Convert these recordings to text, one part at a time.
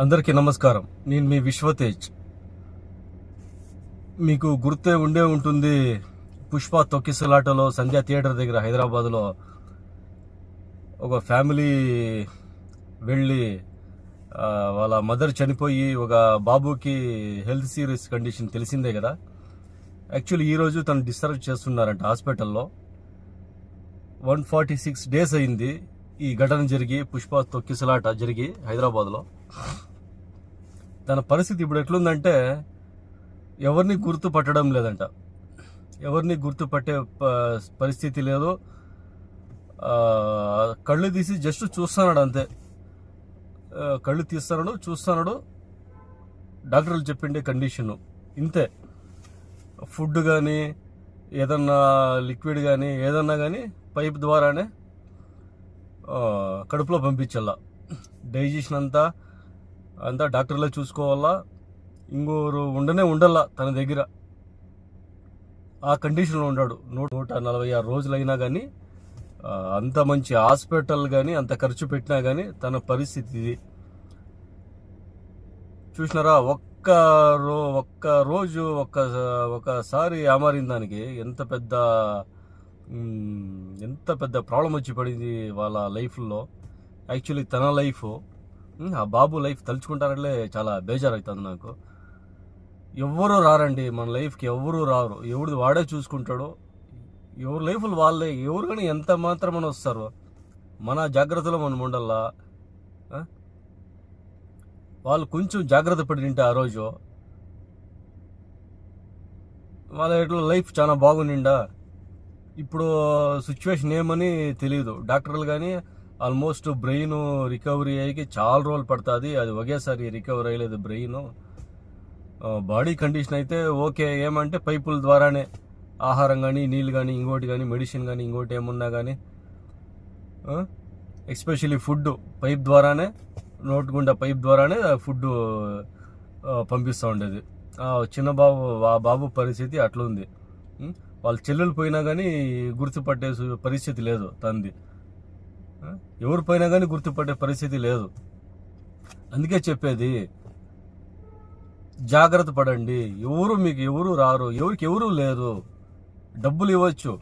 అందరికీ నమస్కారం. నేను మీ విశ్వతేజ్. మీకు గుర్తే ఉండే ఉంటుంది పుష్ప తొక్కిసలాటలో సంధ్యా థియేటర్ దగ్గర హైదరాబాద్లో ఒక ఫ్యామిలీ వెళ్ళి వాళ్ళ మదర్ చనిపోయి ఒక బాబుకి హెల్త్ సీరియస్ కండిషన్ తెలిసిందే కదా. యాక్చువల్లీ ఈరోజు తను డిశ్చార్జ్ చేస్తున్నారంట హాస్పిటల్లో. వన్ ఫార్టీ సిక్స్ డేస్ అయింది ఈ ఘటన జరిగి పుష్ప తొక్కిసలాట జరిగి హైదరాబాద్లో. తన పరిస్థితి ఇప్పుడు ఎట్లుందంటే ఎవరిని గుర్తుపట్టడం లేదంట. ఎవరిని గుర్తుపట్టే ప- పరిస్థితి లేదు కళ్ళు తీసి జస్ట్ చూస్తున్నాడు అంతే. కళ్ళు తీస్తున్నాడు చూస్తున్నాడు. డాక్టర్లు చెప్పిండే కండిషను. ఇంతే. ఫుడ్ కానీ ఏదన్నా లిక్విడ్ కానీ ఏదన్నా కానీ పైప్ ద్వారానే కడుపులో పంపించాల డైజెషన్ అంతా అంతా డాక్టర్లే చూసుకోవాలా? ఇంకోరు ఉండనే ఉండాల తన దగ్గర. ఆ కండిషన్లో ఉన్నాడు నూట నూట నలభై ఆరు రోజులైనా కానీ అంత మంచి హాస్పిటల్ కానీ అంత ఖర్చు పెట్టినా కానీ తన పరిస్థితి ఇది. చూసినారా? ఒక్క రో ఒక్క రోజు ఒక్క ఒకసారి అమారిన దానికి ఎంత పెద్ద ఎంత పెద్ద ప్రాబ్లం వచ్చి పడింది వాళ్ళ లైఫ్లో. యాక్చువల్లీ తన లైఫ్. ఆ బాబు లైఫ్ తలుచుకుంటారంటే చాలా బేజార్ అవుతుంది నాకు. ఎవ్వరూ రారండి మన లైఫ్కి ఎవరూ రారు. ఎవడు వాడే చూసుకుంటాడు ఎవరి లైఫ్లు వాళ్ళే ఎవరు కానీ ఎంత మాత్రం వస్తారు. మన జాగ్రత్తలో మనం ఉండాలా? వాళ్ళు కొంచెం జాగ్రత్త పడి తింటే ఆ రోజు వాళ్ళ ఇట్లా లైఫ్ చాలా బాగుండిండా? ఇప్పుడు సిచ్యువేషన్ ఏమని తెలియదు డాక్టర్లు కానీ ఆల్మోస్ట్ బ్రెయిన్ రికవరీ అయ్యి చాలా రోజులు పడుతుంది. అది ఒకేసారి రికవర్ అయ్యలేదు బ్రెయిన్. బాడీ కండిషన్ అయితే ఓకే. ఏమంటే పైపుల ద్వారానే ఆహారం కానీ నీళ్ళు కానీ ఇంకోటి కానీ మెడిసిన్ కానీ ఇంకోటి ఏమున్నా కానీ ఎస్పెషల్లీ ఫుడ్ పైప్ ద్వారానే నోటి గుండా పైప్ ద్వారానే ఫుడ్ పంపిస్తూ ఉండేది. చిన్న బాబు ఆ బాబు పరిస్థితి అట్లుంది. ఉం? వాళ్ళ చెల్లెలు పోయినా కానీ గుర్తుపట్టే పరిస్థితి లేదు తంది ఎవరు పోయినా కానీ గుర్తుపట్టే పరిస్థితి లేదు. అందుకే చెప్పేది జాగ్రత్త పడండి. ఎవరు మీకు ఎవరు రారు ఎవరికి ఎవరు లేరు. డబ్బులు ఇవ్వచ్చు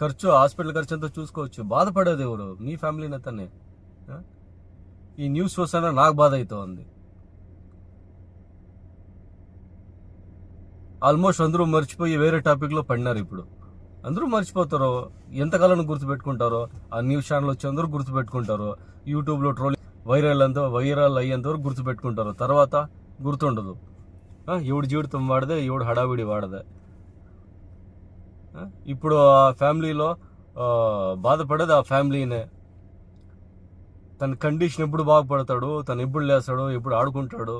ఖర్చు హాస్పిటల్ ఖర్చు అంతా చూసుకోవచ్చు. బాధపడేది ఎవరు? మీ ఫ్యామిలీని అతనే ఈ న్యూస్ చూసానా నాకు బాధ అవుతుంది ఆల్మోస్ట్ అందరూ మర్చిపోయి వేరే టాపిక్లో పడినారు ఇప్పుడు. అందరూ మర్చిపోతారు ఎంతకాలం గుర్తుపెట్టుకుంటారో ఆ న్యూస్ ఛానల్ వచ్చి అందరూ గుర్తుపెట్టుకుంటారు యూట్యూబ్లో ట్రోలింగ్ వైరల్ అంతా వైరల్ అయ్యేంత వరకు గుర్తుపెట్టుకుంటారు తర్వాత గుర్తుండదు. ఎవడు జీవితం వాడదే ఎవడు హడావిడి వాడదే. ఇప్పుడు ఆ ఫ్యామిలీలో బాధపడేది ఆ ఫ్యామిలీనే. తన కండిషన్ ఎప్పుడు బాగుపడతాడు తను ఎప్పుడు లేస్తాడు ఎప్పుడు ఆడుకుంటాడు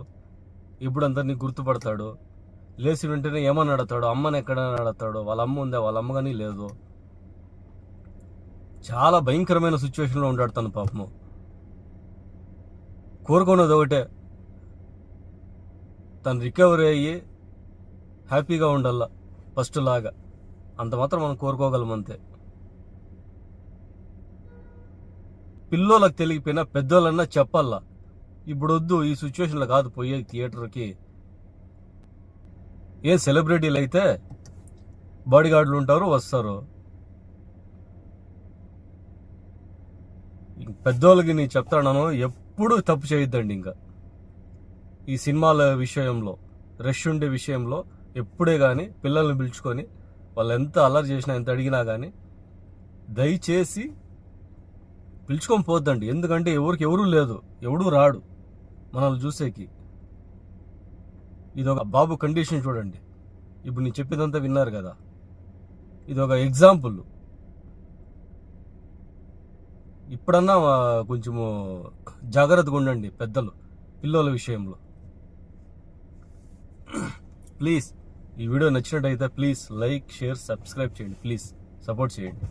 ఎప్పుడు అందరినీ గుర్తుపడతాడు లేచి వెంటనే ఏమని అడతాడు అమ్మని ఎక్కడ అడతాడు వాళ్ళ అమ్మ ఉందా వాళ్ళ అమ్మ కానీ లేదు. చాలా భయంకరమైన సిచ్యువేషన్లో ఉంటాడు తను పాపము. కోరుకున్నది ఒకటే తను రికవరీ అయ్యి హ్యాపీగా ఉండాల ఫస్ట్ లాగా. అంత మాత్రం మనం కోరుకోగలం అంతే. పిల్లోళ్ళకి తెలియకపోయినా పెద్దోళ్ళన్నా చెప్పాలా ఇప్పుడు వద్దు ఈ సిచ్యువేషన్లో కాదు పోయే థియేటర్కి ఏ సెలబ్రిటీలు అయితే బాడీ గార్డులు ఉంటారు వస్తారు. పెద్దోళ్ళకి నేను చెప్తాను ఎప్పుడు తప్పు చేయొద్దండి ఇంకా. ఈ సినిమాల విషయంలో రష్ ఉండే విషయంలో ఎప్పుడే కానీ పిల్లల్ని పిలుచుకొని వాళ్ళు ఎంత అల్లరి చేసినా ఎంత అడిగినా కానీ దయచేసి పిలుచుకొని పోద్దండి. ఎందుకంటే ఎవరికి ఎవరూ లేదు ఎవడు రాడు మనల్ని చూసేకి. ఇది ఒక బాబు కండిషన్ చూడండి. ఇప్పుడు నేను చెప్పేదంతా విన్నారు కదా. ఇది ఒక ఎగ్జాంపుల్ ఇప్పుడన్నా కొంచెము జాగ్రత్తగా ఉండండి పెద్దలు పిల్లల విషయంలో. ప్లీజ్ ఈ వీడియో నచ్చినట్టయితే ప్లీజ్ లైక్ షేర్ సబ్స్క్రైబ్ చేయండి. ప్లీజ్ సపోర్ట్ చేయండి.